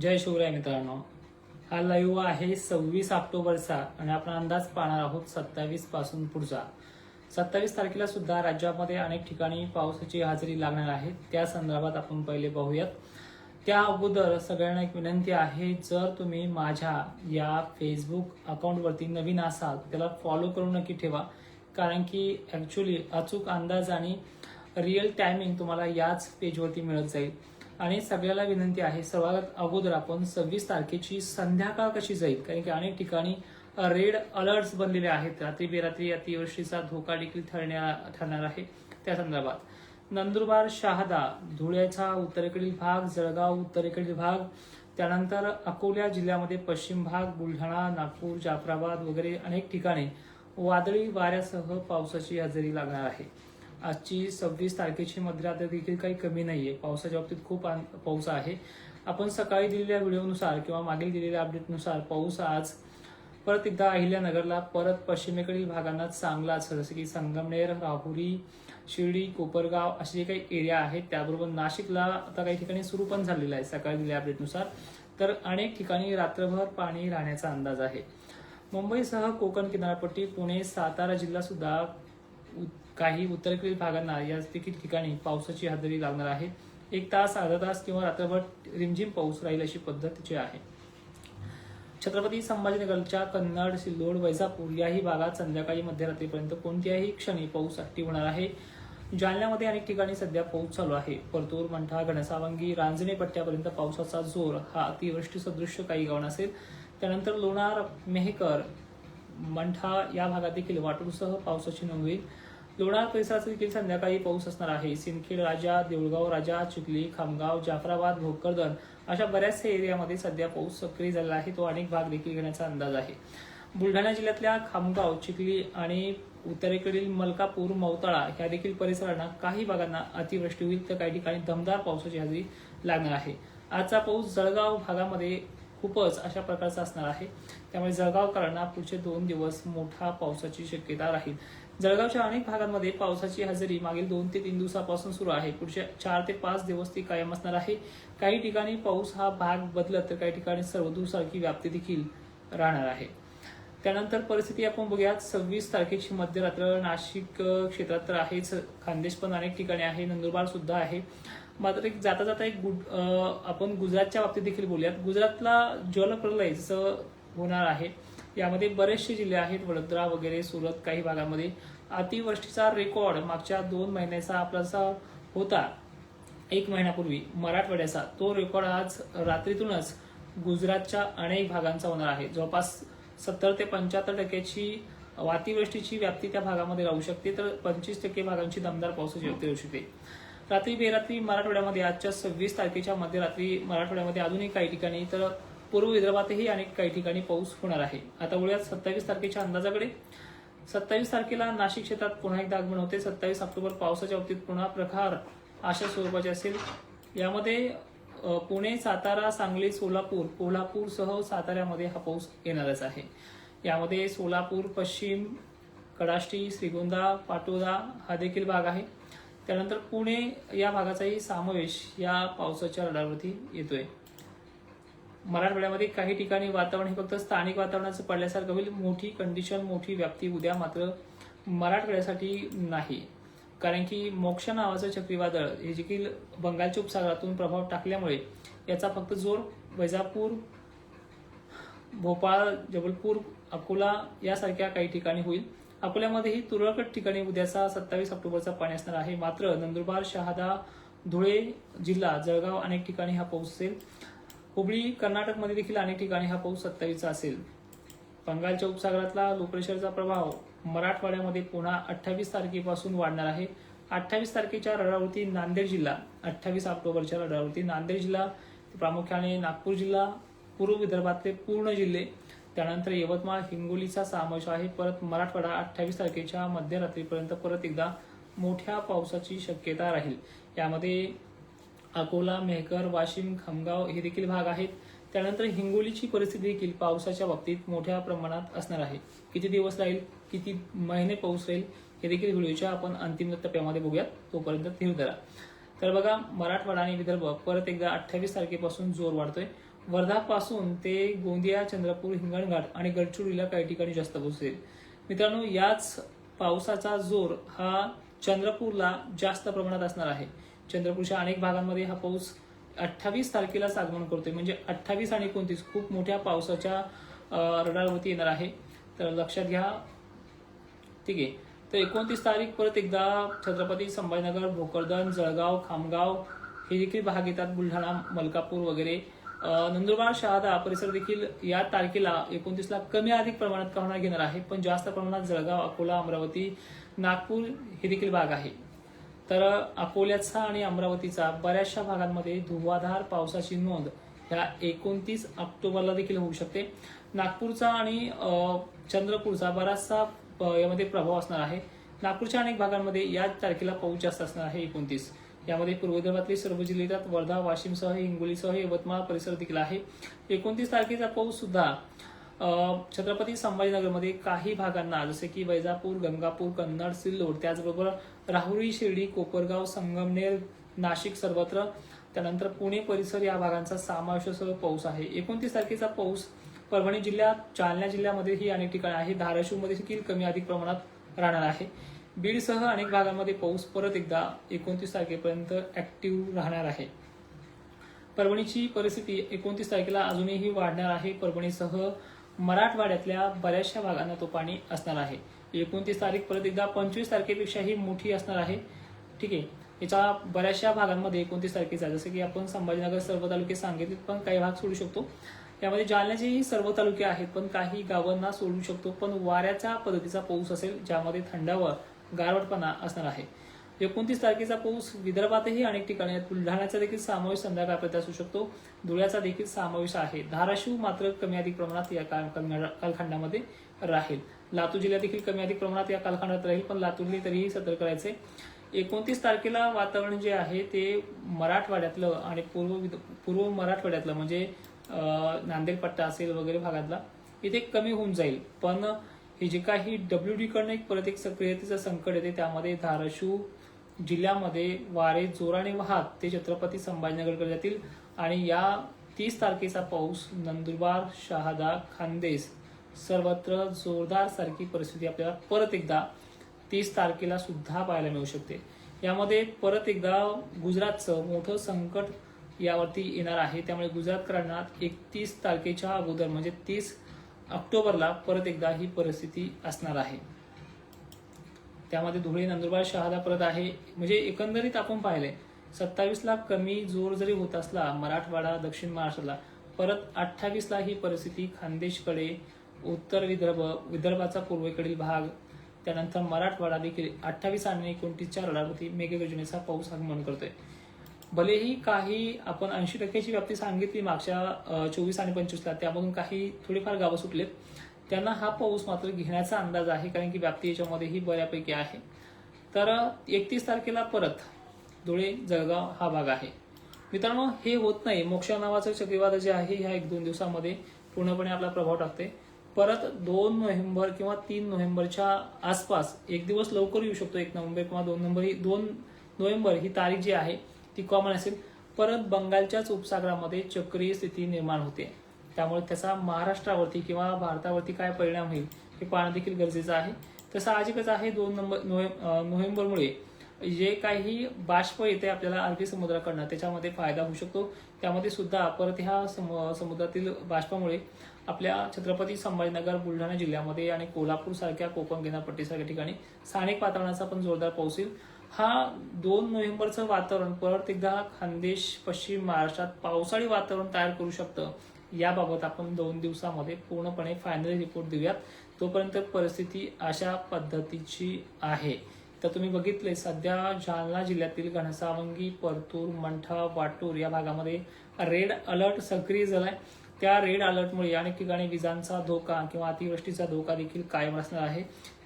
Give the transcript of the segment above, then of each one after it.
जय शिवराय मित्रांनो. हा लाईव्ह आहे सव्वीस ऑक्टोबरचा आणि आपण अंदाज पाहणार आहोत सत्तावीसपासून पुढचा. सत्तावीस तारखेला सुद्धा राज्यामध्ये अनेक ठिकाणी पावसाची हजेरी लागणार आहे. त्या संदर्भात आपण पहिले पाहूयात. त्या अगोदर सगळ्यांना एक विनंती आहे जर तुम्ही माझ्या या फेसबुक अकाउंटवरती नवीन असाल त्याला फॉलो करून नक्की ठेवा. कारण की ॲक्च्युली अचूक अंदाज आणि रिअल टायमिंग तुम्हाला याच पेजवरती मिळत जाईल. आणि सगळ्याला विनंती आहे सर्वात अगोदर आपण सव्वीस तारखेची संध्याकाळ कशी जाईल? कारण की अनेक ठिकाणी रेड अलर्ट्स बनलेले आहेत. रात्री बेरात्री अतिवृष्टीचा धोका देखील ठरण्या ठरणार आहे त्या संदर्भात. नंदुरबार शहादा धुळ्याचा उत्तरेकडील भाग जळगाव उत्तरेकडील भाग त्यानंतर अकोला जिल्ह्यामध्ये पश्चिम भाग बुलढाणा नागपूर जाफराबाद वगैरे अनेक ठिकाणी वादळी वाऱ्यासह पावसाची हजेरी लागणार आहे. आजची सव्वीस तारखेची मध्यरात्र देखील काही कमी नाहीये. पावसाच्या बाबतीत खूप आन- पाऊस आहे. आपण सकाळी दिलेल्या व्हिडिओनुसार किंवा मागील दिलेल्या अपडेटनुसार पाऊस आज परत एकदा अहिल्यानगरला परत पश्चिमेकडील भागांना चांगला असेल जसं की संगमनेर राहुरी शिर्डी कोपरगाव असे जे काही एरिया आहेत त्याबरोबर नाशिकला आता काही ठिकाणी सुरू पण झालेलं आहे सकाळी दिलेल्या अपडेटनुसार. तर अनेक ठिकाणी रात्रभर पाणी राहण्याचा अंदाज आहे. मुंबईसह कोकण किनारपट्टी पुणे सातारा जिल्हा सुद्धा काही उत्तरेकडील भागांना या देखील ठिकाणी पावसाची हजेरी लागणार आहे. एक तास अर्धा तास किंवा रात्रभर रिमझिम पाऊस राहील अशी पद्धतीची आहे. छत्रपती संभाजीनगरच्या कन्नड सिल्लोड वैजापूर याही भागात संध्याकाळी मध्यरात्रीपर्यंत कोणत्याही क्षणी पाऊस ऍक्टिव्ह होणार आहे. जालन्यामध्ये अनेक ठिकाणी सध्या पाऊस चालू आहे. परतूर मंठा घनसावंगी रांजणे पट्ट्यापर्यंत पावसाचा जोर हा अतिवृष्टी सदृश्य काही गावण असेल. त्यानंतर लोणार मेहकर मंठा या भागात देखील वाटूरसह पावसाची नोंद होईल. लोणार परिसरात देखील संध्याकाळी पाऊस असणार आहे. सिंदखेड राजा देऊळगाव राजा चिखली खामगाव जाफराबाद भोकरदन अशा बऱ्याचशा एरियामध्ये सध्या पाऊस सक्रिय झालेला आहे. तो अनेक भाग देखील घेण्याचा अंदाज आहे. बुलढाणा जिल्ह्यातल्या खामगाव चिखली आणि उत्तरेकडील मलकापूर मौताळा ह्या देखील परिसरांना काही भागांना अतिवृष्टी होईल. तर काही ठिकाणी दमदार पावसाची हजेरी लागणार आहे. आजचा पाऊस जळगाव भागामध्ये खूपच अशा प्रकारचा असणार आहे. त्यामुळे जळगावकरांना पुढचे दोन दिवस मोठा पावसाची शक्यता राहील. जळगावच्या अनेक भागांमध्ये पावसाची हजेरी मागील दोन ते तीन दिवसापासून सुरू आहे. पुढच्या चार ते पाच दिवस ती कायम असणार आहे. काही ठिकाणी पाऊस हा भाग बदलत तर काही ठिकाणी सर्वदूरसारखी व्याप्ती देखील राहणार आहे. त्यानंतर परिस्थिती आपण बघूयात. सव्वीस तारखेची मध्यरात्र नाशिक क्षेत्रात तर आहेच. खानदेश पण अनेक ठिकाणी आहे. नंदुरबार सुद्धा आहे. मात्र एक जाता जाता एक गुड आपण गुजरातच्या बाबतीत देखील बोलूयात. गुजरातला जलप्रलय जसं होणार आहे यामध्ये बरेचसे जिल्हे आहेत वडोदरा वगैरे सुरत काही भागामध्ये. अतिवृष्टीचा रेकॉर्ड मागच्या दोन महिन्याचा आपला जसा होता एक महिन्यापूर्वी मराठवाड्याचा तो रेकॉर्ड आज रात्रीतूनच गुजरातच्या अनेक भागांचा होणार आहे. जवळपास सत्तर ते पंच्याहत्तर टक्क्याची अतिवृष्टीची व्याप्ती त्या भागामध्ये राहू शकते. तर पंचवीस टक्के भागांची दमदार पावसाची व्याप्ती राहू शकते. रात्री बेरात्री मराठवाड्यामध्ये आजच्या सव्वीस तारखेच्या मध्यरात्री मराठवाड्यामध्ये अजूनही काही ठिकाणी तर पूर्व विदर्भातही अनेक काही ठिकाणी पाऊस होणार आहे. आता वळूयात सत्तावीस तारखेच्या अंदाजाकडे. सत्तावीस तारखेला नाशिक क्षेत्रात पुन्हा एकदा आगमन होते. सत्तावीस ऑक्टोबर पावसाच्या बाबतीत पुन्हा प्रकार अशा स्वरूपाचे असेल. यामध्ये पुणे सातारा सांगली सोलापूर कोल्हापूरसह साताऱ्यामध्ये हा पाऊस येणारच आहे. यामध्ये सोलापूर पश्चिम कडाष्टी श्रीगोंदा पाटोदा हा देखील भाग आहे. त्यानंतर पुणे या भागाचाही समावेश या पावसाच्या रडारवरती येतोय. मराठवाड्यामध्ये काही ठिकाणी वातावरण हे फक्त स्थानिक वातावरणाचं पडल्यासारखं होईल. मोठी कंडिशन मोठी व्याप्ती उद्या मात्र मराठवाड्यासाठी नाही. कारण की मोक्ष नावाचं चक्रीवादळ हे देखील बंगालच्या उपसागरातून प्रभाव टाकल्यामुळे याचा फक्त जोर वैजापूर भोपाळ जबलपूर अकोला यासारख्या काही ठिकाणी होईल. अकोल्यामध्येही तुरळक ठिकाणी उद्याचा सत्तावीस ऑक्टोबरचा पाणी असणार आहे. मात्र नंदुरबार शहादा धुळे जिल्हा जळगाव अनेक ठिकाणी हा पाऊस असेल. हुबळी कर्नाटकमध्ये देखील अनेक ठिकाणी हा पाऊस सत्तावीसचा असेल. बंगालच्या उपसागरातला लोप्रेशरचा प्रभाव मराठवाड्यामध्ये पुन्हा अठ्ठावीस तारखेपासून वाढणार आहे. अठ्ठावीस तारखेच्या रडावरती नांदेड जिल्हा अठ्ठावीस ऑक्टोबरच्या रडावरती नांदेड जिल्हा प्रामुख्याने नागपूर जिल्हा पूर्व विदर्भातले पूर्ण जिल्हे त्यानंतर यवतमाळ हिंगोलीचा समावेश आहे. परत मराठवाडा अठ्ठावीस तारखेच्या मध्यरात्रीपर्यंत परत एकदा मोठ्या पावसाची शक्यता राहील. यामध्ये अकोला मेहकर वाशिम खामगाव हे देखील भाग आहेत. त्यानंतर हिंगोलीची परिस्थिती देखील पावसाच्या बाबतीत मोठ्या प्रमाणात असणार आहे. किती दिवस राहील किती महिने पाऊस राहील हे देखील व्हिडिओच्या आपण अंतिम टप्प्यामध्ये बघूयात. तोपर्यंत धीर धरा. तर बघा मराठवाडा आणि विदर्भ परत एकदा अठ्ठावीस तारखेपासून जोर वाढतोय. वर्धापासून ते गोंदिया चंद्रपूर हिंगणघाट आणि गडचिरोलीला काही ठिकाणी जास्त पोहोचेल. मित्रांनो याच पावसाचा जोर हा चंद्रपूरला जास्त प्रमाणात असणार आहे. चंद्रपूरच्या अनेक भागांमध्ये हा पाऊस अठ्ठावीस तारखेलाच आगमन करतोय. म्हणजे अठ्ठावीस आणि एकोणतीस खूप मोठ्या पावसाच्या रडारवरती येणार आहे. तर लक्षात घ्या. ठीक आहे. तर एकोणतीस तारीख परत एकदा छत्रपती संभाजीनगर भोकरदन जळगाव खामगाव हे देखील भाग येतात. बुलढाणा मलकापूर वगैरे नंदुरबार शहादा परिसर देखील या तारखेला एकोणतीसला कमी अधिक प्रमाणात का घेणार आहे पण जास्त प्रमाणात जळगाव अकोला अमरावती नागपूर हे देखील भाग आहे. तर अकोल्याचा आणि अमरावतीचा बऱ्याचशा भागांमध्ये धुवाधार पावसाची नोंद ह्या एकोणतीस ऑक्टोबरला देखील होऊ शकते. नागपूरचा आणि चंद्रपूरचा बराचसा यामध्ये प्रभाव असणार आहे. नागपूरच्या अनेक भागांमध्ये या तारखेला पाऊस जास्त असणार आहे एकोणतीस. यामध्ये पूर्व विदर्भातले सर्व जिल्हे येतात वर्धा वाशिमसह हिंगोलीसह यवतमाळ परिसर देखील आहे. एकोणतीस तारखेचा पाऊस सुद्धा छत्रपती संभाजीनगरमध्ये काही भागांना जसे की वैजापूर गंगापूर कन्नड सिल्लोड त्याचबरोबर राहुरी शिर्डी कोपरगाव संगमनेर नाशिक सर्वत्र त्यानंतर पुणे परिसर या भागांचा समावेशासह पाऊस आहे. एकोणतीस तारखेचा पाऊस परभणी जिल्ह्यात जालना जिल्ह्यामध्येही अनेक ठिकाणी आहे धाराशिवमध्ये देखील कमी अधिक प्रमाणात राहणार आहे. बीडसह अनेक भागांमध्ये पाऊस परत एकदा एकोणतीस तारखेपर्यंत ऍक्टिव्ह राहणार आहे. परभणीची परिस्थिती एकोणतीस तारखेला अजूनही वाढणार आहे. परभणीसह मराठवाड्यातल्या बऱ्याचशा भागांना तो पाणी असणार आहे. एकोणतीस तारीख परत एकदा पंचवीस तारखेपेक्षाही मोठी असणार आहे. ठीक आहे? याच्या बऱ्याचशा भागांमध्ये एकोणतीस तारखेचा जसं की आपण संभाजीनगर सर्व तालुके सांगितले पण काही भाग सोडू शकतो. यामध्ये जालन्याचेही सर्व तालुके आहेत पण काही गावांना सोडू शकतो. पण वाऱ्याच्या पद्धतीचा पाऊस असेल ज्यामध्ये थंडावर गारवटपणा असणार आहे. एकोणतीस तारखेचा पाऊस विदर्भातही अनेक ठिकाणी आहेत बुलढाण्याचा देखील समावेश संध्याकाळपर्यंत असू शकतो. धुळ्याचा देखील समावेश आहे. धाराशिव मात्र कमी अधिक प्रमाणात या काल- कालखंडामध्ये राहील. लातूर जिल्ह्यात देखील कमी अधिक प्रमाणात या कालखंडात राहील पण लातूरने तरीही सतर्क करायचे एकोणतीस तारखेला वातावरण जे आहे ते मराठवाड्यातलं आणि पूर्व विद- पूर्व मराठवाड्यातलं म्हणजे नांदेड पट्टा असेल वगैरे भागातला इथे कमी होऊन जाईल. पण हे जे काही डब्ल्यू डीकडनं एक परत एक सक्रियतेचं संकट येते त्यामध्ये धाराशिव जिल्ह्यामध्ये वारे जोराने वाहत ते छत्रपती संभाजीनगरकडे जातील. आणि या तीस तारखेचा पाऊस नंदुरबार शहादा खानदेश सर्वत्र जोरदार सारखी परिस्थिती आपल्याला परत एकदा तीस तारखेला सुद्धा पाहायला मिळू शकते. यामध्ये परत एकदा गुजरातचं मोठं संकट यावरती येणार आहे. त्यामुळे गुजरातकरांना एकतीस तारखेच्या अगोदर म्हणजे तीस ऑक्टोबरला परत एकदा ही परिस्थिती असणार आहे. त्यामध्ये धुळे नंदुरबार शहादा परत आहे. म्हणजे एकंदरीत आपण पाहिले सत्तावीसला कमी जोर जरी होत असला मराठवाडा दक्षिण महाराष्ट्राला परत अठ्ठावीसला ही परिस्थिती खानदेशकडे उत्तर विदर्भ विदर्भाचा पूर्वेकडील भाग त्यानंतर मराठवाडा देखील अठ्ठावीस आणि एकोणतीसच्या रडावरती मेघगर्जनेचा पाऊस आगमन करतोय. भलेही काही आपण ऐंशी टक्क्याची व्याप्ती सांगितली मागच्या चोवीस आणि पंचवीसला त्यामधून काही थोडीफार गावं सुटलेत. त्यांना हा पाऊस मात्र घेण्याचा अंदाज आहे कारण की व्याप्ती याच्यामध्येही बऱ्यापैकी आहे. तर एकतीस तारखेला परत धुळे जळगाव हा भाग आहे. मित्रांनो हे होत नाही. मोक्षा नावाचं चक्रीवादळ जे आहे ह्या एक दोन दिवसामध्ये पूर्णपणे आपला प्रभाव टाकते. परत दोन नोव्हेंबर किंवा तीन नोव्हेंबरच्या आसपास एक दिवस लवकर येऊ शकतो एक नोव्हेंबर किंवा दोन नोव्हेंबर ही दोन नोव्हेंबर ही तारीख जी आहे ती कॉमन असेल. परत बंगालच्याच उपसागरामध्ये चक्रीय स्थिती निर्माण होते. त्यामुळे त्याचा महाराष्ट्रावरती किंवा भारतावरती काय परिणाम होईल हे पाहणं देखील गरजेचं आहे. तर साहजिकच आहे दोन नंबर नोव्हेंबरमुळे. जे काही बाष्प येते आपल्याला अरबी समुद्राकडनं त्याच्यामध्ये फायदा होऊ शकतो. त्यामध्ये सुद्धा परत ह्या सम- समुद्रातील बाष्पामुळे आपल्या छत्रपती संभाजीनगर बुलढाणा जिल्ह्यामध्ये आणि कोल्हापूर सारख्या कोकण किनारपट्टीसारख्या ठिकाणी स्थानिक वातावरणाचा पण जोरदार पाऊस येईल. हा दोन नोव्हेंबरचं वातावरण परत एकदा खानदेश पश्चिम महाराष्ट्रात पावसाळी वातावरण तयार करू शकतं. याबाबत आपण दोन दिवसामध्ये पूर्णपणे फायनल रिपोर्ट देऊयात. तोपर्यंत परिस्थिती अशा पद्धतीची आहे. तर तुम्ही बघितले सध्या जालना जिल्ह्यातील घनसावंगी परतूर मंठा वाटूर या भागामध्ये रेड अलर्ट सक्रिय झालाय. त्या रेड अलर्टमुळे अनेक ठिकाणी विजांचा धोका किंवा अतिवृष्टीचा धोका देखील कायम असणार आहे.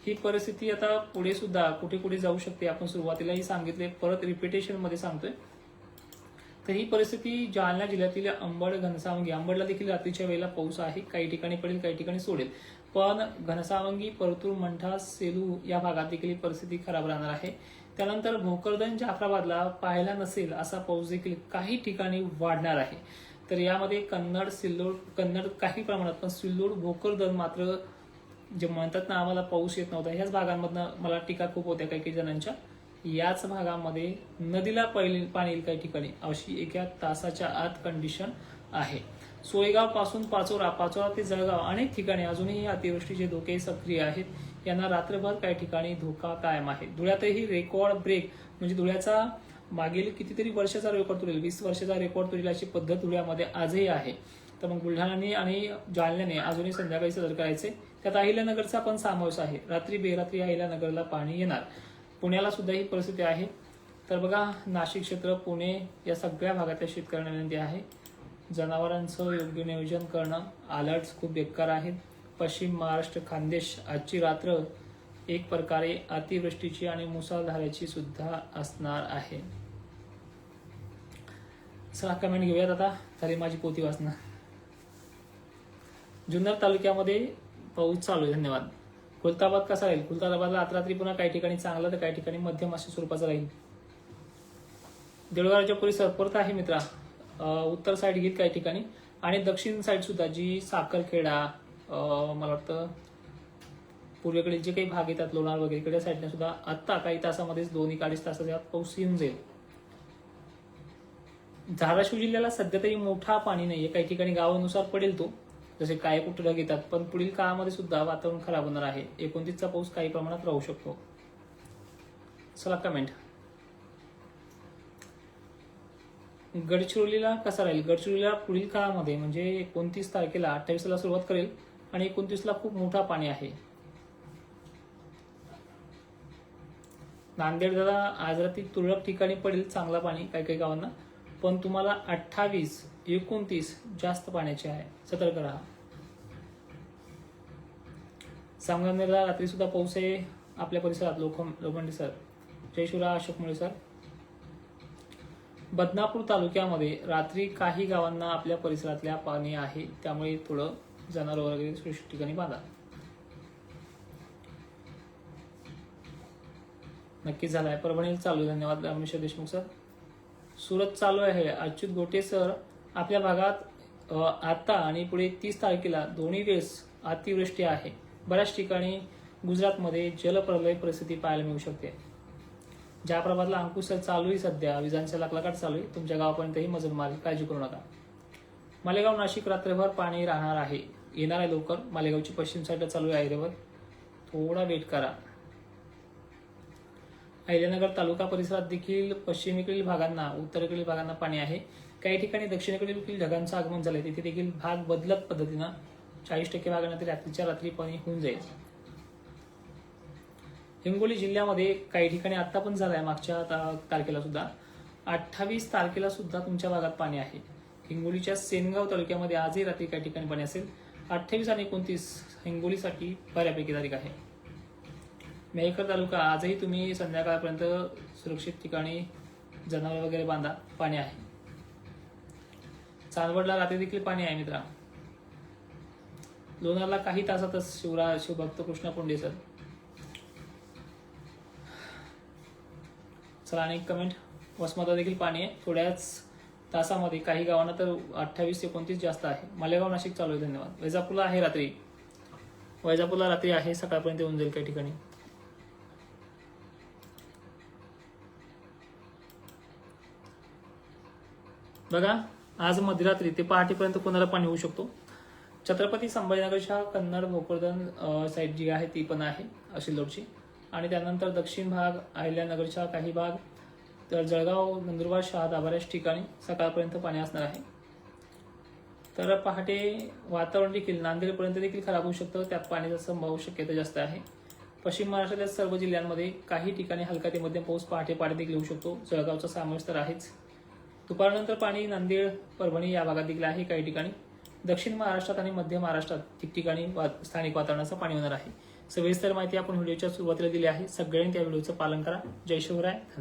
ही परिस्थिती आता पुढे सुद्धा कुठे कुठे जाऊ शकते आपण सुरुवातीलाही सांगितले परत रिपिटेशनमध्ये सांगतोय. तर ही परिस्थिती जालना जिल्ह्यातील अंबड घनसावंगी. अंबडला देखील रात्रीच्या वेळेला पाऊस आहे. काही ठिकाणी पडेल काही ठिकाणी सोडेल. पण घनसावंगी परतूर मंठा सेलू या भागात देखील ही परिस्थिती खराब राहणार आहे. त्यानंतर भोकरदन जाफराबादला पाहायला नसेल असा पाऊस देखील काही ठिकाणी वाढणार आहे. तर यामध्ये कन्नड सिल्लोड कन्नड काही प्रमाणात पण सिल्लोड भोकरदन मात्र जे म्हणतात ना आम्हाला पाऊस येत नव्हता ह्याच भागांमधनं मला टीका खूप होत्या काही काही जणांच्या. याच भागामध्ये नदीला पहिले पाणी येईल काही ठिकाणी अशी एका तासाच्या आत कंडिशन आहे. सोयगावपासून पाचोरा पाचोरा ते जळगाव अनेक ठिकाणी अजूनही अतिवृष्टीचे धोके सक्रिय आहेत. यांना रात्रभर काही ठिकाणी धोका कायम आहे. धुळ्यातही रेकॉर्ड ब्रेक म्हणजे धुळ्याचा मागील कितीतरी वर्षाचा रेकॉर्ड तुरेल वीस वर्षाचा रेकॉर्ड तुरेल अशी पद्धत धुळ्यामध्ये आजही आहे. तर मग बुलढाणाने आणि जालन्याने अजूनही संध्याकाळी सदर करायचे. त्यात अहिल्यानगरचा पण समावेश आहे. रात्री बेरात्री अहिल्यानगरला पाणी येणार. पुण्याला सुद्धा ही परिस्थिती आहे. तर बघा नाशिक क्षेत्र पुणे या सगळ्या भागातल्या शेतकऱ्यांना विनंती आहे. जनावरांचं योग्य नियोजन करणं अलर्ट्स खूप बेकार आहेत. पश्चिम महाराष्ट्र खानदेश आजची रात्र एक प्रकारे अतिवृष्टीची आणि मुसळधाराची सुद्धा असणार आहे. चला कमेंट घेऊयात आता. झाली माझी पोती वाचना जुन्नर तालुक्यामध्ये पाऊस चालू आहे. धन्यवाद. खुलताबाद कसा राहील? खुलताबादला आज रात्री पुन्हा काही ठिकाणी चांगला तर काही ठिकाणी मध्यम अशा स्वरूपाचा राहील. देऊळगावच्या परिसर परत आहे मित्रा. उत्तर साईड घेत काही ठिकाणी. आणि दक्षिण साईड सुद्धा जी साखरखेडा मला वाटतं पूर्वेकडे जे काही भाग येतात लोणार वगैरे इकडे साईडने सुद्धा आत्ता काही तासामध्येच दोन एक अडीच तासाच्या आत पाऊस येऊन जाईल. धाराशिव जिल्ह्याला सध्या तरी मोठा पाणी नाहीये. काही ठिकाणी गावानुसार पडेल तो. जसे काय कुठे येतात पण पुढील काळामध्ये सुद्धा वातावरण खराब होणार आहे. एकोणतीसचा पाऊस काही प्रमाणात राहू शकतो. चला कमेंट गडचिरोलीला कसा राहील? गडचिरोलीला पुढील काळामध्ये म्हणजे एकोणतीस तारखेला अठ्ठावीसला सुरुवात करेल आणि एकोणतीसला खूप मोठा पाणी आहे. नांदेड दादा आज रात्री तुरळक ठिकाणी पडेल चांगला पाणी काही काही गावांना. पण तुम्हाला अठ्ठावीस एकोणतीस जास्त पाण्याचे आहे. सतर्क राहा. संगमनेरला रात्री सुद्धा पाऊस आहे आपल्या परिसरात लोखम लोखंडी सर. जयशिवरा अशोक मुळे सर. बदनापूर तालुक्यामध्ये रात्री काही गावांना आपल्या परिसरातल्या पाणी आहे. त्यामुळे थोडं जनावर वगैरे सुरक्षित ठिकाणी बांधा. नक्कीच झालाय. परभणी चालू आहे. धन्यवाद. रमेश देशमुख सर. सुरत चालू आहे. अच्युत गोटे सर आपल्या भागात आता आणि पुढे तीस तारखेला दोन्ही वेळेस अतिवृष्टी आहे. बऱ्याच ठिकाणी गुजरातमध्ये जलप्रलय परिस्थिती पाहायला मिळू शकते. ज्या प्रभातला अंकुश चालू आहे सध्या विजांचा लाकलाकाट चालू आहे तुमच्या गावापर्यंतही मजल मारेल काळजी करू नका. मालेगाव नाशिक रात्रभर पाणी राहणार आहे. येणार आहे लवकर. मालेगावची पश्चिम साईडला चालू आहे आयरेवर. थोडा वेट करा. अहिल्यानगर तालुका परिसरात देखील पश्चिमेकडील भागांना उत्तरेकडील भागांना पाणी आहे. काही ठिकाणी दक्षिणेकडील देखील ढगांचं आगमन झालंय. तिथे देखील भाग बदलत पद्धतीनं चाळीस टक्के भागांना रात्रीच्या रात्री पाणी होऊन जाईल. हिंगोली जिल्ह्यामध्ये काही ठिकाणी आता पण झालंय मागच्या ता- तारखेला सुद्धा. अठ्ठावीस तारखेला सुद्धा तुमच्या भागात पाणी आहे. हिंगोलीच्या सेनगाव तालुक्यामध्ये आजही रात्री काही ठिकाणी पाणी असेल. अठ्ठावीस आणि एकोणतीस हिंगोलीसाठी बऱ्यापैकी तारीख आहे. मेहकर तालुका आजही तुम्ही संध्याकाळपर्यंत सुरक्षित ठिकाणी जनावर वगैरे बांधा पाणी आहे. चांदवडला रात्री देखील पाणी आहे मित्रा. लोणारला काही तासातच शिवरा शिवभक्त कृष्ण पुंडे सर चला आणि कमेंट वसमतला देखील पाणी आहे. थोड्याच तासामध्ये काही गावांना तर अठ्ठावीस एकोणतीस जास्त आहे. मालेगाव नाशिक चालू आहे. धन्यवाद. वैजापूरला आहे रात्री. वैजापूरला रात्री आहे. सकाळपर्यंत येऊन जाईल काही ठिकाणी. बघा. आज मध्यरात्री ते पहाटेपर्यंत कोणाला पाणी होऊ शकतो? छत्रपती संभाजीनगरच्या कन्नड भोकरदन साईड जी आहे ती पण आहे सिल्लोडची आणि त्यानंतर दक्षिण भाग अहिल्यानगरच्या काही भाग तर जळगाव नंदुरबार शहादा बऱ्याच ठिकाणी सकाळपर्यंत पाणी असणार आहे. तर पहाटे वातावरण देखील नांदेडपर्यंत देखील खराब होऊ शकतं त्यात पाण्याचा संभाव शक्यता जास्त आहे. पश्चिम महाराष्ट्रातील सर्व जिल्ह्यांमध्ये काही ठिकाणी हलका ते मध्यम पाऊस पहाटे पहाटे देखील होऊ शकतो जळगावचा समावेश तर आहेच. दुपारनंतर पाणी नांदेड परभणी या भागात देखील आहे काही ठिकाणी. दक्षिण महाराष्ट्रात आणि मध्य महाराष्ट्रात ठिकठिकाणी वा- स्थानिक वातावरणाचं पाणी होणार आहे. सविस्तर माहिती आपण व्हिडिओच्या सुरुवातीला दिली आहे. सगळ्यांनी त्या व्हिडिओचं पालन करा. जय शिवराय. धन्यवाद.